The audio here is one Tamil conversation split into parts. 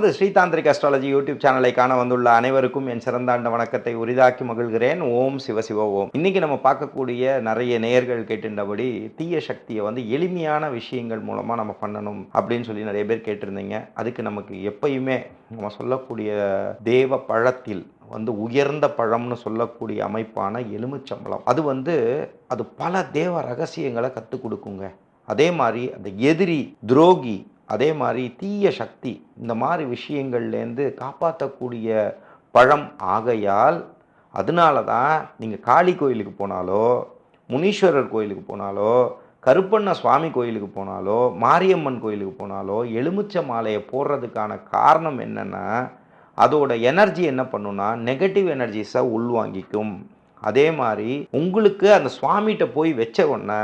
நமது ஸ்ரீதாந்திரிக் அஸ்ட்ராலஜி யூடியூப் சேனலை காண வந்துள்ள அனைவருக்கும் என் சிறந்தாண்ட வணக்கத்தை உரிதாக்கி மகிழ்கிறேன். ஓம் சிவசிவ ஓம். இன்னைக்கு நம்ம பார்க்கக்கூடிய நிறைய நேயர்கள் கேட்டிருந்தபடி தீய சக்தியை வந்து எளிமையான விஷயங்கள் மூலமா நம்ம பண்ணணும் அப்படின்னு சொல்லி நிறைய பேர் கேட்டிருந்தீங்க. அதுக்கு நமக்கு எப்பயுமே நம்ம சொல்லக்கூடிய தேவ பழத்தில் வந்து உயர்ந்த பழம்னு சொல்லக்கூடிய அமைப்பான எலுமிச்சம்பழம். அது வந்து அது பல தேவ ரகசியங்களை கற்றுக் கொடுக்குங்க. அதே மாதிரி அந்த எதிரி துரோகி அதே மாதிரி தீய சக்தி இந்த மாதிரி விஷயங்கள்லேருந்து காப்பாற்றக்கூடிய பழம் ஆகையால் அதனால தான் நீங்கள் காளி கோயிலுக்கு போனாலோ முனீஸ்வரர் கோயிலுக்கு போனாலோ கருப்பண்ண சுவாமி கோயிலுக்கு போனாலோ மாரியம்மன் கோயிலுக்கு போனாலோ எலுமிச்சை மாலையை போடுறதுக்கான காரணம் என்னென்னா அதோட எனர்ஜி என்ன பண்ணுன்னா நெகட்டிவ் எனர்ஜிஸை உள்வாங்கிக்கும். அதே மாதிரி உங்களுக்கு அந்த சுவாமிகிட்ட போய் வச்ச உடனே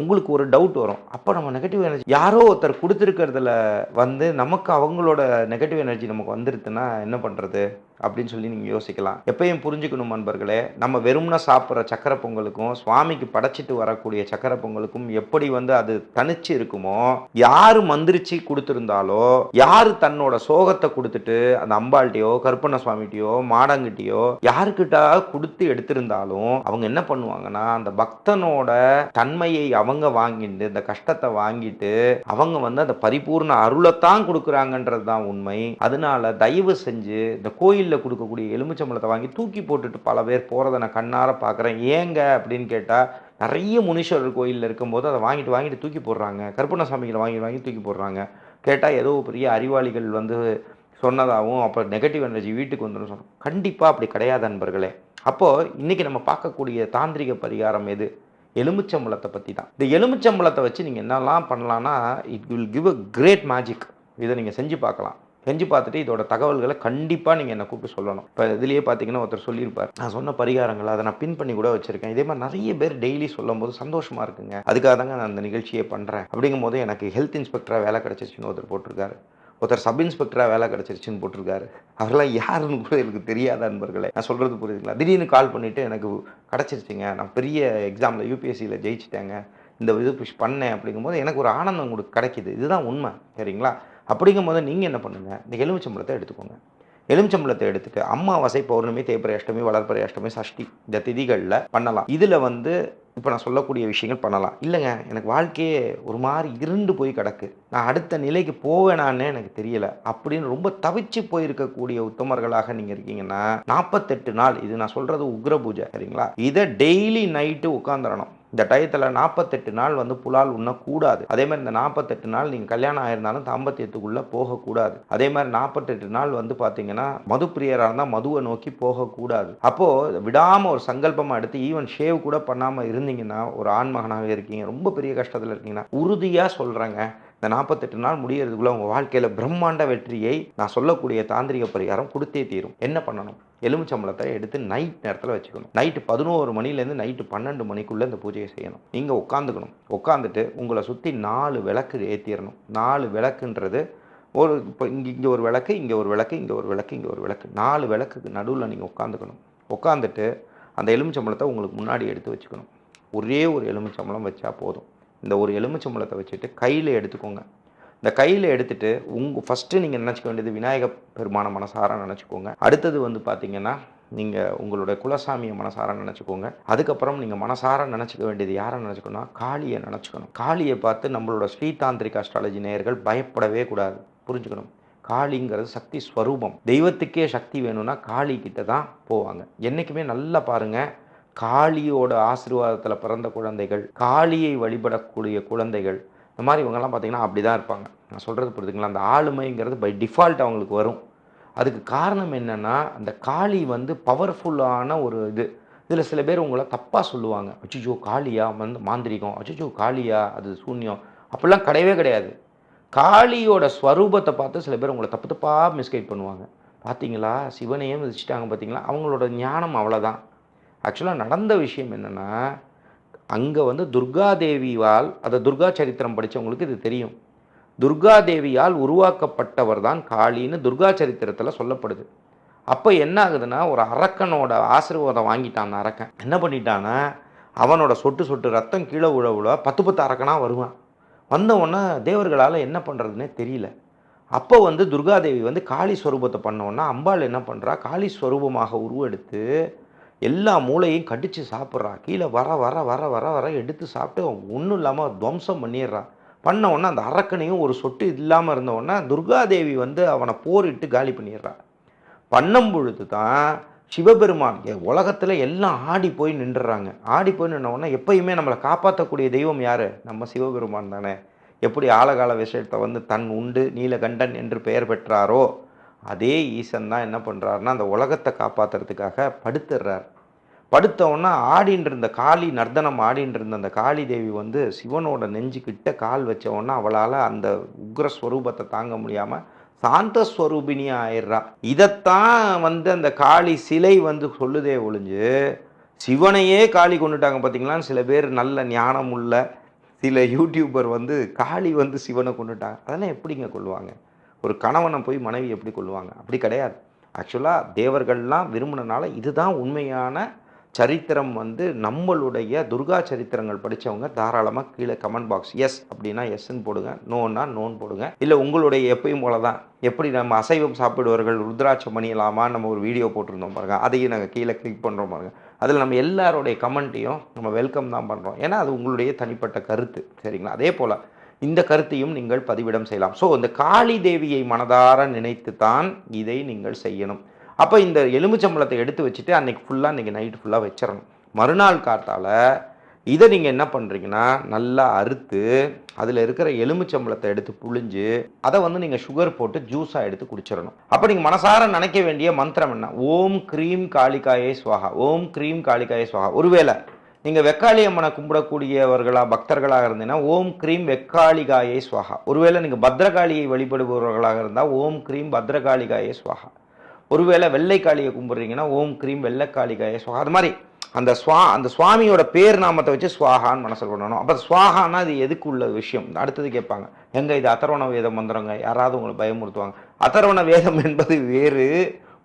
உங்களுக்கு ஒரு டவுட் வரும். அப்போ நம்ம நெகட்டிவ் எனர்ஜி யாரோ ஒருத்தர் கொடுத்துருக்கிறதுல வந்து நமக்கு அவங்களோட நெகட்டிவ் எனர்ஜி நமக்கு வந்துருதுன்னா என்ன பண்ணுறது அப்படின்னு சொல்லி நீங்கள் யோசிக்கலாம். எப்பயும் புரிஞ்சுக்கணும் நண்பர்களே நம்ம வெறும்னா சாப்பிட்ற சக்கரை பொங்கலுக்கும் சுவாமிக்கு படைச்சிட்டு வரக்கூடிய சக்கரை பொங்கலுக்கும் எப்படி வந்து அது தனிச்சு இருக்குமோ யார் மந்திரிச்சு கொடுத்துருந்தாலோ யார் தன்னோட சோகத்தை கொடுத்துட்டு அந்த அம்பாள்கிட்டயோ கருப்பண்ண சுவாமிகிட்டயோ மாடங்கிட்டயோ யாருக்கிட்ட கொடுத்து எடுத்திருந்தாலும் அவங்க என்ன பண்ணுவாங்கன்னா அந்த பக்தனோட தன்மையை அவங்க வாங்கிட்டு இந்த கஷ்டத்தை வாங்கிட்டு அவங்க வந்து அந்த பரிபூர்ண அருளைத்தான் கொடுக்குறாங்கன்றது தான் உண்மை. அதனால தயவு செஞ்சு இந்த கோயில் கோயிலில் கொடுக்கக்கூடிய எலுமிச்சம்பழத்தை வாங்கி தூக்கி போட்டுட்டு பல பேர் போகிறத நான் கண்ணார பார்க்குறேன். ஏங்க அப்படின்னு கேட்டால் நிறைய முனீஸ்வரர் கோயிலில் இருக்கும்போது அதை வாங்கிட்டு வாங்கிட்டு தூக்கி போடுறாங்க. கருப்பண்ண சாமிகளை வாங்கி வாங்கி தூக்கி போடுறாங்க. கேட்டால் ஏதோ பெரிய அறிவாளிகள் வந்து சொன்னதாகவும் அப்போ நெகட்டிவ் எனர்ஜி வீட்டுக்கு வந்துடும் சொன்னோம் கண்டிப்பாக அப்படி கிடையாது நண்பர்களே அப்போது இன்றைக்கி நம்ம பார்க்கக்கூடிய தாந்திரிக பரிகாரம் எது? எலுமிச்சம்பழத்தை பற்றி தான். இந்த எலுமிச்சம்பழத்தை வச்சு நீங்கள் என்னெல்லாம் பண்ணலான்னா it will give a great magic இதை நீங்கள் செஞ்சு பார்க்கலாம். செஞ்சு பார்த்துட்டு இதோட தகவல்களை கண்டிப்பாக நீங்கள் என்னை கூப்பிட்டு சொல்லணும். இப்போ இதுலேயே பார்த்தீங்கன்னா ஒருத்தர் சொல்லியிருப்பார். நான் சொன்ன பரிகாரங்கள் அதை நான் பின் பண்ணி கூட வச்சுருக்கேன். இதே மாதிரி நிறைய பேர் டெய்லி சொல்லும் போது சந்தோஷமாக இருக்குங்க. அதுக்காக தாங்க நான் அந்த நிகழ்ச்சியை பண்ணுறேன் அப்படிங்கும் போது எனக்கு ஹெல்த் இன்ஸ்பெக்டராக வேலை கிடச்சிச்சின்னு ஒருத்தர் போட்டிருக்காரு. ஒருத்தர் சப் இன்ஸ்பெக்டராக வேலை கிடச்சிருச்சுன்னு போட்டிருக்காரு. அவரெல்லாம் யாருன்னு கூட எனக்கு தெரியாத நண்பர்களே. நான் சொல்கிறது புரியுதுங்களா? திடீர்னு கால் பண்ணிவிட்டு எனக்கு கிடச்சிருச்சுங்க. நான் பெரிய எக்ஸாமில் யூபிஎஸ்சியில் ஜெயிச்சிட்டேங்க. இந்த இது புஷ் பண்ணேன் அப்படிங்கும்போது எனக்கு ஒரு ஆனந்தம் உங்களுக்கு கிடைக்கிது. இதுதான் உண்மை. சரிங்களா? அப்படிங்கும் போது நீங்கள் என்ன பண்ணுங்கள் இந்த எலுமிச்சம்பழத்தை எடுத்துக்கோங்க. எலுமிச்சம்பழத்தை எடுத்துட்டு அம்மாவாசை பௌர்ணமி தேய்பிரை அஷ்டமி வளர்ப்பறை அஷ்டமி சஷ்டி இந்த திதிகளில் பண்ணலாம். இதில் வந்து இப்போ நான் சொல்லக்கூடிய விஷயங்கள் பண்ணலாம். இல்லைங்க எனக்கு வாழ்க்கையே ஒரு மாதிரி இருண்டு போய் கிடக்கு. நான் அடுத்த நிலைக்கு போவேனான்னு எனக்கு தெரியலை. அப்படின்னு ரொம்ப தவிச்சு போயிருக்கக்கூடிய உத்தமர்களாக நீங்கள் இருக்கீங்கன்னா நாற்பத்தெட்டு நாள் இது நான் சொல்கிறது உக்ர பூஜை சரிங்களா? இதை டெய்லி நைட்டு உட்காந்துடணும் இந்த டயத்தில் நாற்பத்தெட்டு நாள் வந்து புலால் உண்ணக்கூடாது. அதே மாதிரி இந்த நாற்பத்தெட்டு நாள் நீங்கள் கல்யாணம் ஆயிருந்தாலும் தாம்பத்தியத்துக்குள்ளே போகக்கூடாது. அதே மாதிரி நாற்பத்தெட்டு நாள் வந்து பார்த்தீங்கன்னா மது பிரியராக இருந்தால் மதுவை நோக்கி போகக்கூடாது. அப்போது விடாமல் ஒரு சங்கல்பமாக எடுத்து ஈவன் ஷேவ் கூட பண்ணாமல் இருந்தீங்கன்னா ஒரு ஆண்மகனாக இருக்கீங்க ரொம்ப பெரிய கஷ்டத்தில் இருக்கீங்கன்னா உறுதியாக சொல்கிறேங்க இந்த நாற்பத்தெட்டு நாள் முடியறதுக்குள்ள உங்கள் வாழ்க்கையில் பிரம்மாண்ட வெற்றியை நான் சொல்லக்கூடிய தாந்திரிக பரிகாரம் கொடுத்தே தீரும். என்ன பண்ணணும்? எலுமிச்சம்பழத்தை எடுத்து நைட் நேரத்தில் வச்சுக்கணும். நைட்டு பதினோரு மணிலேருந்து நைட்டு பன்னெண்டு மணிக்குள்ளே இந்த பூஜையை செய்யணும். நீங்கள் உட்காந்துக்கணும். உட்காந்துட்டு உங்களை சுற்றி நாலு விளக்கு ஏற்றிடணும் நாலு விளக்குன்றது ஒரு இப்போ இங்கே இங்கே ஒரு விளக்கு இங்கே ஒரு விளக்கு இங்கே ஒரு விளக்கு இங்கே ஒரு விளக்கு. நாலு விளக்குக்கு நடுவில் நீங்கள் உட்காந்துக்கணும். உட்காந்துட்டு அந்த எலுமிச்சம்பழத்தை உங்களுக்கு முன்னாடி எடுத்து வச்சுக்கணும். ஒரே ஒரு எலுமிச்சம்பழம் வச்சா போதும். இந்த ஒரு எலுமிச்சம்பழத்தை வச்சுட்டு கையில் எடுத்துக்கோங்க. இந்த கையில் எடுத்துட்டு உங்கள் ஃபஸ்ட்டு நீங்கள் நினச்சிக்க வேண்டியது விநாயக பெருமான மனசார நினச்சிக்கோங்க. அடுத்தது வந்து பார்த்தீங்கன்னா நீங்கள் உங்களுடைய குலசாமியை மனசார நினச்சிக்கோங்க. அதுக்கப்புறம் நீங்கள் மனசார நினச்சிக்க வேண்டியது யாரை நினச்சிக்கணும்னா காளியை நினச்சிக்கணும். காளியை பார்த்து நம்மளோட ஸ்ரீதாந்திரிக் அஸ்ட்ராலஜி நேயர்கள் பயப்படவே கூடாது. புரிஞ்சுக்கணும். காளிங்கிறது சக்தி ஸ்வரூபம். தெய்வத்துக்கே சக்தி வேணும்னா காளி கிட்ட தான் போவாங்க. என்றைக்குமே நல்லா பாருங்கள் காளியோட ஆசீர்வாதத்தில் பிறந்த குழந்தைகள் காளியை வழிபடக்கூடிய குழந்தைகள் இந்த மாதிரி இவங்கெல்லாம் பார்த்தீங்கன்னா அப்படி தான் இருப்பாங்க. நான் சொல்கிறது புரியுதுங்களா அந்த ஆளுமைங்கிறது பை டிஃபால்ட் அவங்களுக்கு வரும். அதுக்கு காரணம் என்னென்னா அந்த காளி வந்து பவர்ஃபுல்லான ஒரு இது. இதில் சில பேர் உங்களை தப்பாக சொல்லுவாங்க. அச்சுச்சோ காளியா? வந்து மாந்திரிகம். அச்சுச்சோ காளியா? அது சூன்யம். அப்படிலாம் கிடையவே கிடையாது. காளியோட ஸ்வரூபத்தை பார்த்து சில பேர் உங்களை தப்பு தப்பாக மிஸ்கைட் பண்ணுவாங்க. பார்த்தீங்களா சிவனையே மிதிச்சிட்டாங்க பார்த்தீங்களா அவங்களோட ஞானம் அவ்வளோதான் ஆக்சுவலாக நடந்த விஷயம் என்னென்னா அங்கே வந்து துர்காதேவியால் அதை துர்கா சரித்திரம் படித்தவங்களுக்கு இது தெரியும். துர்காதேவியால் உருவாக்கப்பட்டவர் தான் காளின்னு துர்கா சரித்திரத்தில் சொல்லப்படுது. அப்போ என்ன ஆகுதுன்னா ஒரு அரக்கனோட ஆசீர்வாதம் வாங்கிட்டான் அரக்கன். என்ன பண்ணிட்டான்னா அவனோட சொட்டு சொட்டு ரத்தம் கீழே உழவுல பத்து பத்து அரக்கனாக வருவான். வந்தவொன்னே தேவர்களால் என்ன பண்ணுறதுனே தெரியல. அப்போ வந்து துர்காதேவி வந்து காளி ஸ்வரூபத்தை பண்ணோன்னா அம்பாள் என்ன பண்ணுறா காளி ஸ்வரூபமாக உருவெடுத்து எல்லா மூளையும் கடித்து சாப்பிட்றான். கீழே வர வர வர வர வர எடுத்து சாப்பிட்டு ஒன்றும் இல்லாமல் துவம்சம் பண்ணிடுறான். பண்ண உடனே அந்த அரக்கனையும் ஒரு சொட்டு இல்லாமல் இருந்த உடனே துர்காதேவி வந்து அவனை போரிட்டு காலி பண்ணிடுறா பண்ணும் பொழுது தான் சிவபெருமான் உலகத்தில் எல்லாம் ஆடி போய் நின்றுறாங்க. ஆடி போய் நின்னவுடனே எப்பயுமே நம்மளை காப்பாற்றக்கூடிய தெய்வம் யார்? நம்ம சிவபெருமான் தானே. எப்படி ஆழகால விஷயத்தை வந்து தன் உண்டு நீலகண்டன் என்று பெயர் பெற்றாரோ அதே ஈசன் தான் என்ன பண்ணுறாருன்னா அந்த உலகத்தை காப்பாற்றுறதுக்காக படுத்துடுறார் படுத்தவொன்னே ஆடின்னு இருந்த காளி நர்தனம் ஆடின்னு இருந்த அந்த காளி தேவி வந்து சிவனோட நெஞ்சுக்கிட்ட கால் வச்சவொன்னா அவளால் அந்த உக்ர ஸ்வரூபத்தை தாங்க முடியாமல் சாந்த ஸ்வரூபினியா ஆயிடுறா. இதைத்தான் வந்து அந்த காளி சிலை வந்து சொல்லுதே ஒழிஞ்சு சிவனையே காளி கொண்டுட்டாங்க பார்த்தீங்களான்னு சில பேர் நல்ல ஞானம் உள்ள சில யூடியூபர் வந்து காளி வந்து சிவனை கொண்டுட்டாங்க. அதெல்லாம் எப்படிங்க கொள்வாங்க? ஒரு கணவனை போய் மனைவி எப்படி கொள்வாங்க அப்படி கிடையாது. ஆக்சுவலாக தேவர்கள்லாம் விரும்பினனால இதுதான் உண்மையான சரித்திரம் வந்து நம்மளுடைய துர்கா சரித்திரங்கள் படித்தவங்க தாராளமாக கீழே கமெண்ட் பாக்ஸ் எஸ் அப்படின்னா எஸ்ன்னு போடுங்க நோன்னா நோன் போடுங்க. இல்லை உங்களுடைய எப்பயும் போல தான் எப்படி நம்ம அசைவம் சாப்பிடுவர்கள் ருத்ராட்சம் பண்ணிடலாமா நம்ம ஒரு வீடியோ போட்டிருந்தோம் பாருங்க. அதையும் நாங்கள் கீழே கிளிக் பண்ணுறோம் பாருங்க. அதில் நம்ம எல்லாருடைய கமெண்ட்டையும் நம்ம வெல்கம் தான் பண்ணுறோம் ஏன்னா அது உங்களுடைய தனிப்பட்ட கருத்து. சரிங்களா? அதே போல் இந்த கருத்தையும் நீங்கள் பதிவிடம் செய்யலாம். ஸோ இந்த காளி தேவியை மனதார நினைத்து தான் இதை நீங்கள் செய்யணும். அப்போ இந்த எலுமிச்சம்பழத்தை எடுத்து வச்சுட்டு அன்னைக்கு ஃபுல்லாக அன்றைக்கி நைட்டு ஃபுல்லாக வச்சிடணும். மறுநாள் காத்தால் இதை நீங்கள் என்ன பண்ணுறீங்கன்னா நல்லா அறுத்து அதில் இருக்கிற எலுமிச்சம்பழத்தை எடுத்து புழிஞ்சு அதை வந்து நீங்கள் சுகர் போட்டு ஜூஸாக எடுத்து குடிச்சிடணும். அப்போ நீங்கள் மனசார நினைக்க வேண்டிய மந்திரம் என்ன? ஓம் க்ரீம் காளிகாயே சுவாகா. ஓம் க்ரீம் காளிகாயே சுவாகா. ஒருவேளை நீங்கள் வெக்காளியம்மனை கும்பிடக்கூடியவர்களாக பக்தர்களாக இருந்தீங்கன்னா ஓம் க்ரீம் வெக்காளிகாயே ஸ்வாகா ஒருவேளை நீங்கள் பத்ரகாளியை வழிபடுபவர்களாக இருந்தால் ஓம் க்ரீம் பத்ரகாளிகாயே ஸ்வாகா ஒருவேளை வெள்ளைக்காளியை கும்பிட்றீங்கன்னா ஓம் க்ரீம் வெள்ளைக்காளிகாயே ஸ்வாகா அது மாதிரி அந்த ஸ்வா அந்த சுவாமியோட பேர் நாமத்தை வச்சு ஸ்வாகான்னு மனசில் பண்ணணும் அப்போ ஸ்வாகான்னா அது எதுக்கு உள்ள விஷயம்? அடுத்தது கேட்பாங்க எங்கே இது அத்தர்வண வேத மந்திரங்க? யாராவது உங்களை பயமுறுத்துவாங்க. அத்தர்வண வேதம் என்பது வேறு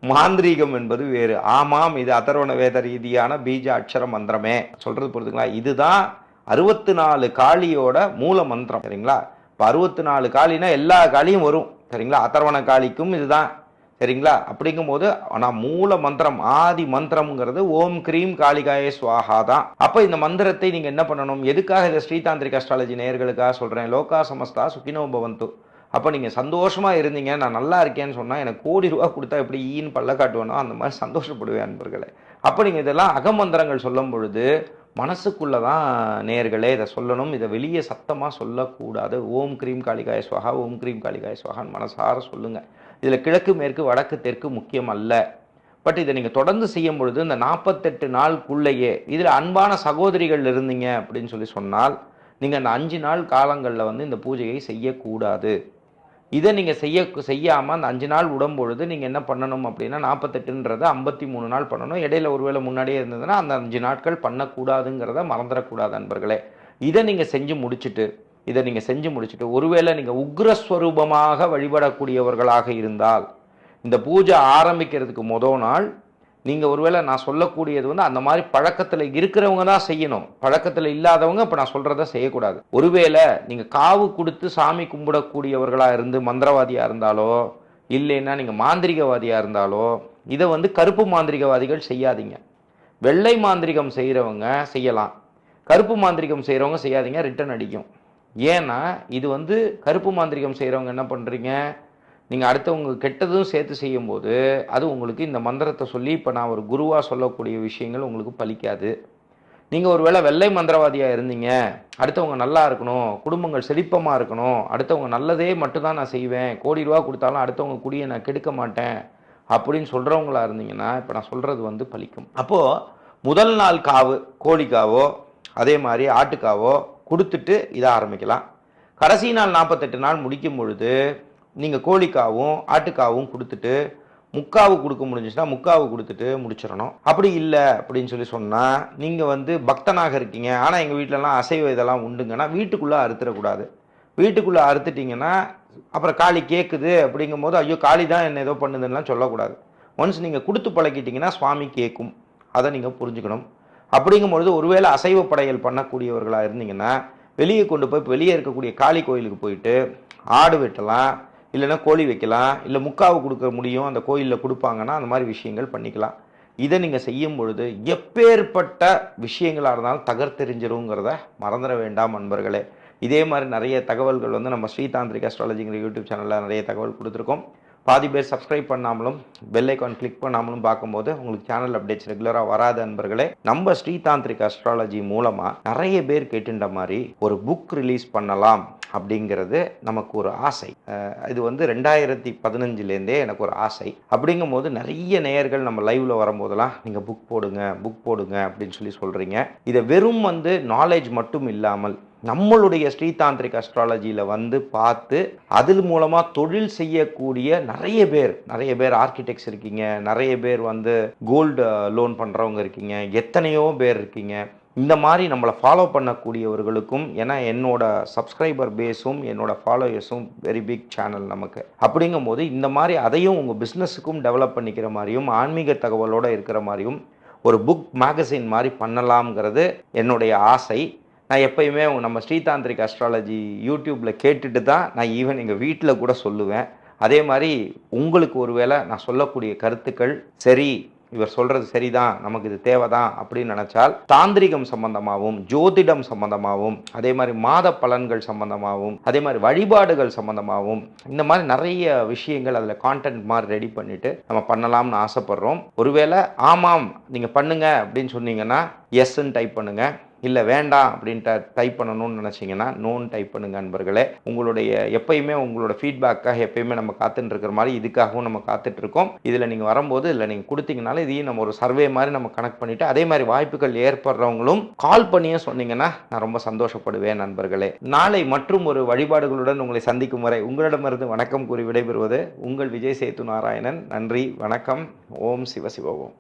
மாந்திரீகம் என்பது வேறு. ஆமாம் இது அதர்வண வேத ரீதியான பீஜ அக்ஷர மந்திரமே. சொல்றது புரிதுங்களா இதுதான் அறுபத்தி நாலு காளியோட மூல மந்திரம். சரிங்களா? இப்போ அறுபத்தி நாலு காளினா எல்லா காளியும் வரும். சரிங்களா? அதர்வண காளிக்கும் இதுதான். சரிங்களா? அப்படிங்கும்போது ஆனால் மூல மந்திரம் ஆதி மந்திரம்ங்கிறது ஓம் கிரீம் காளிகாயே சுவாகா தான். அப்போ இந்த மந்திரத்தை நீங்கள் என்ன பண்ணணும்? எதுக்காக இதை ஸ்ரீதாந்திரிக் அஸ்ட்ராலஜி நேயர்களுக்காக சொல்கிறேன் லோகா சமஸ்தா சுகினோ பவந்து. அப்போ நீங்கள் சந்தோஷமாக இருந்தீங்க நான் நல்லா இருக்கேன்னு சொன்னால் எனக்கு கோடி ரூபா கொடுத்தா எப்படி ஈன்னு பல்ல காட்டுவேனோ அந்த மாதிரி சந்தோஷப்படுவேன் அன்பர்களே. அப்போ நீங்கள் இதெல்லாம் அகமந்திரங்கள் சொல்லும் பொழுது மனசுக்குள்ளே தான் நேர்களே இதை சொல்லணும். இதை வெளியே சத்தமாக சொல்லக்கூடாது. ஓம் க்ரீம் காளிகாய ஸ்வஹா ஓம் க்ரீம் காளிகாய ஸ்வஹான்னு மனசார சொல்லுங்கள் இதில் கிழக்கு மேற்கு வடக்கு தெற்கு முக்கியம் அல்ல. பட் இதை நீங்கள் தொடர்ந்து செய்யும் பொழுது இந்த நாற்பத்தெட்டு நாளுக்குள்ளேயே இதில் அன்பான சகோதரிகள் இருந்தீங்க அப்படின்னு சொல்லி சொன்னால் நீங்கள் அந்த அஞ்சு நாள் காலங்களில் வந்து இந்த பூஜையை செய்யக்கூடாது. இதை நீங்கள் செய்ய செய்யாமல் அந்த அஞ்சு நாள் விடும்பொழுது நீங்கள் என்ன பண்ணணும் அப்படின்னா நாற்பத்தெட்டுன்றத ஐம்பத்தி மூணு நாள் பண்ணணும். இடையில ஒருவேளை முன்னாடியே இருந்ததுன்னா அந்த அஞ்சு நாட்கள் பண்ணக்கூடாதுங்கிறத மறந்துடக்கூடாது நண்பர்களே. இதை நீங்கள் செஞ்சு முடிச்சுட்டு இதை நீங்கள் செஞ்சு முடிச்சுட்டு ஒருவேளை நீங்கள் உக்ரஸ்வரூபமாக வழிபடக்கூடியவர்களாக இருந்தால் இந்த பூஜை ஆரம்பிக்கிறதுக்கு முதல் நாள் நீங்கள் ஒருவேளை நான் சொல்லக்கூடியது வந்து அந்த மாதிரி பழக்கத்தில் இருக்கிறவங்க தான் செய்யணும். பழக்கத்தில் இல்லாதவங்க இப்போ நான் சொல்கிறத செய்யக்கூடாது. ஒருவேளை நீங்கள் காவு கொடுத்து சாமி கும்பிடக்கூடியவர்களாக இருந்து மந்திரவாதியாக இருந்தாலோ இல்லைன்னா நீங்கள் மாந்திரிகவாதியாக இருந்தாலோ இதை வந்து கருப்பு மாந்திரிகவாதிகள் செய்யாதீங்க. வெள்ளை மாந்திரிகம் செய்கிறவங்க செய்யலாம். கருப்பு மாந்திரிகம் செய்கிறவங்க செய்யாதீங்க ரிட்டர்ன் அடிக்கும். ஏன்னா இது வந்து கருப்பு மாந்திரிகம் செய்கிறவங்க என்ன பண்ணுறீங்க நீங்கள் அடுத்தவங்க கெட்டதும் சேர்த்து செய்யும்போது அது உங்களுக்கு இந்த மந்திரத்தை சொல்லி இப்போ நான் ஒரு குருவாக சொல்லக்கூடிய விஷயங்கள் உங்களுக்கு பலிக்காது. நீங்கள் ஒரு வேளை வெள்ளை மந்திரவாதியாக இருந்தீங்க அடுத்தவங்க நல்லா இருக்கணும் குடும்பங்கள் செழிப்பமாக இருக்கணும் அடுத்தவங்க நல்லதே மட்டும்தான் நான் செய்வேன் கோடி ரூபா கொடுத்தாலும் அடுத்தவங்க குடியை நான் கெடுக்க மாட்டேன் அப்படின்னு சொல்கிறவங்களா இருந்தீங்கன்னா இப்போ நான் சொல்கிறது வந்து பலிக்கும். அப்போது முதல் நாள் காவு கோழிக்காவோ அதே மாதிரி ஆட்டுக்காவோ கொடுத்துட்டு இதை ஆரம்பிக்கலாம். கடைசி நாள் நாற்பத்தெட்டு நாள் முடிக்கும் பொழுது நீங்கள் கோழிக்காவும் ஆட்டுக்காவும் கொடுத்துட்டு முக்காவு கொடுக்க முடிஞ்சிச்சுன்னா முக்காவு கொடுத்துட்டு முடிச்சிடணும். அப்படி இல்லை அப்படின்னு சொல்லி சொன்னால் நீங்கள் வந்து பக்தனாக இருக்கீங்க. ஆனால் எங்கள் வீட்டிலலாம் அசைவ இதெல்லாம் உண்டுங்கன்னா வீட்டுக்குள்ளே அறுத்துடக்கூடாது. வீட்டுக்குள்ளே அறுத்துட்டிங்கன்னா அப்புறம் காளி கேட்குது அப்படிங்கும் போது ஐயோ காளி தான் என்ன ஏதோ பண்ணுதுன்னெலாம் சொல்லக்கூடாது. ஒன்ஸ் நீங்கள் கொடுத்து பழக்கிட்டீங்கன்னா சுவாமி கேட்கும் அதை நீங்கள் புரிஞ்சுக்கணும். அப்படிங்கும்பொழுது ஒருவேளை அசைவ படையல் பண்ணக்கூடியவர்களாக இருந்தீங்கன்னா வெளியே கொண்டு போய் வெளியே இருக்கக்கூடிய காளி கோயிலுக்கு போயிட்டு ஆடு வெட்டலாம் இல்லைன்னா கோழி வைக்கலாம் இல்லை முக்காவு கொடுக்க முடியும் அந்த கோயிலில் கொடுப்பாங்கன்னா அந்த மாதிரி விஷயங்கள் பண்ணிக்கலாம். இதை நீங்கள் செய்யும் பொழுது எப்பேற்பட்ட விஷயங்களாக இருந்தாலும் தகர்த்தெறிஞ்சிருங்கிறத மறந்துட வேண்டாம் நண்பர்களே இதே மாதிரி நிறைய தகவல்கள் வந்து நம்ம ஸ்ரீதாந்திரிக் அஸ்ட்ராலஜிங்கிற யூடியூப் சேனலில் நிறைய தகவல் கொடுத்துருக்கோம். பாதி பேர் சப்ஸ்கிரைப் பண்ணாமலும் பெல் ஐக்கான் கிளிக் பண்ணாமலும் பார்க்கும்போது உங்களுக்கு சேனல் அப்டேட்ஸ் ரெகுலராக வராத நண்பர்களே நம்ம ஸ்ரீதாந்திரிக் அஸ்ட்ராலஜி மூலமாக நிறைய பேர் கேட்டுட்ட மாதிரி ஒரு புக் ரிலீஸ் பண்ணலாம் அப்படிங்கிறது நமக்கு ஒரு ஆசை. இது வந்து ரெண்டாயிரத்தி பதினஞ்சுலேருந்தே எனக்கு ஒரு ஆசை. அப்படிங்கும் போது நிறைய நேயர்கள் நம்ம லைவ்ல வரும்போதெல்லாம் நீங்கள் புக் போடுங்க புக் போடுங்க அப்படின்னு சொல்லி சொல்கிறீங்க இதை வெறும் வந்து நாலேஜ் மட்டும் இல்லாமல் நம்மளுடைய ஸ்ரீதாந்திரிக் அஸ்ட்ராலஜியில் வந்து பார்த்து அதில் மூலமாக தொழில் செய்யக்கூடிய நிறைய பேர் நிறைய பேர் ஆர்கிடெக்ட்ஸ் இருக்கீங்க நிறைய பேர் வந்து கோல்டு லோன் பண்ணுறவங்க இருக்கீங்க எத்தனையோ பேர் இருக்கீங்க. இந்த மாதிரி நம்மளை ஃபாலோ பண்ணக்கூடியவர்களுக்கும் ஏன்னா என்னோட சப்ஸ்கிரைபர் பேஸும் என்னோட ஃபாலோயர்ஸும் வெரி பிக் சேனல் நமக்கு. அப்படிங்கும்போது இந்த மாதிரி அதையும் உங்கள் பிஸ்னஸுக்கும் டெவலப் பண்ணிக்கிற மாதிரியும் ஆன்மீக தகவலோடு இருக்கிற மாதிரியும் ஒரு புக் மேகசின் மாதிரி பண்ணலாம்ங்கிறது என்னுடைய ஆசை. நான் எப்பயுமே நம்ம ஸ்ரீதாந்திரிக் அஸ்ட்ராலஜி யூடியூப்பில் கேட்டுட்டு தான் நான் ஈவன் எங்கள் வீட்டில் கூட சொல்லுவேன். அதே மாதிரி உங்களுக்கு ஒருவேளை நான் சொல்லக்கூடிய கருத்துக்கள் சரி இவர் சொல்கிறது சரிதான் நமக்கு இது தேவைதான் அப்படின்னு நினச்சால் தாந்திரிகம் சம்பந்தமாகவும் ஜோதிடம் சம்பந்தமாகவும் அதே மாதிரி மாத பலன்கள் சம்பந்தமாகவும் அதே மாதிரி வழிபாடுகள் சம்பந்தமாகவும் இந்த மாதிரி நிறைய விஷயங்கள் அதில் கான்டென்ட் மாதிரி ரெடி பண்ணிவிட்டு நம்ம பண்ணலாம்னு ஆசைப்படுறோம். ஒருவேளை ஆமாம் நீங்கள் பண்ணுங்க அப்படின்னு சொன்னீங்கன்னா எஸ்ன்னு டைப் பண்ணுங்கள் இல்லை வேண்டாம் அப்படின்ட்டு டைப் பண்ணணும்னு நினச்சிங்கன்னா நோன் டைப் பண்ணுங்க நண்பர்களே. உங்களுடைய எப்பயுமே உங்களோட ஃபீட்பேக்காக எப்பயுமே நம்ம காத்துட்டு இருக்கிற மாதிரி இதுக்காகவும் நம்ம காத்துட்டு இருக்கோம். இதில் நீங்கள் வரும்போது இல்லை நீங்கள் கொடுத்தீங்கனால இதையும் நம்ம ஒரு சர்வே மாதிரி நம்ம கனெக்ட் பண்ணிவிட்டு அதே மாதிரி வாய்ப்புகள் ஏற்படுறவங்களும் கால் பண்ணியே சொன்னீங்கன்னா நான் ரொம்ப சந்தோஷப்படுவேன் நண்பர்களே. நாளை மற்றும் ஒரு வழிபாடுகளுடன் உங்களை சந்திக்கும் வரை உங்களிடமிருந்து வணக்கம் கூறி விடைபெறுவது உங்கள் விஜய் சேத்து நாராயணன். நன்றி வணக்கம். ஓம் சிவ சிவ ஓம்.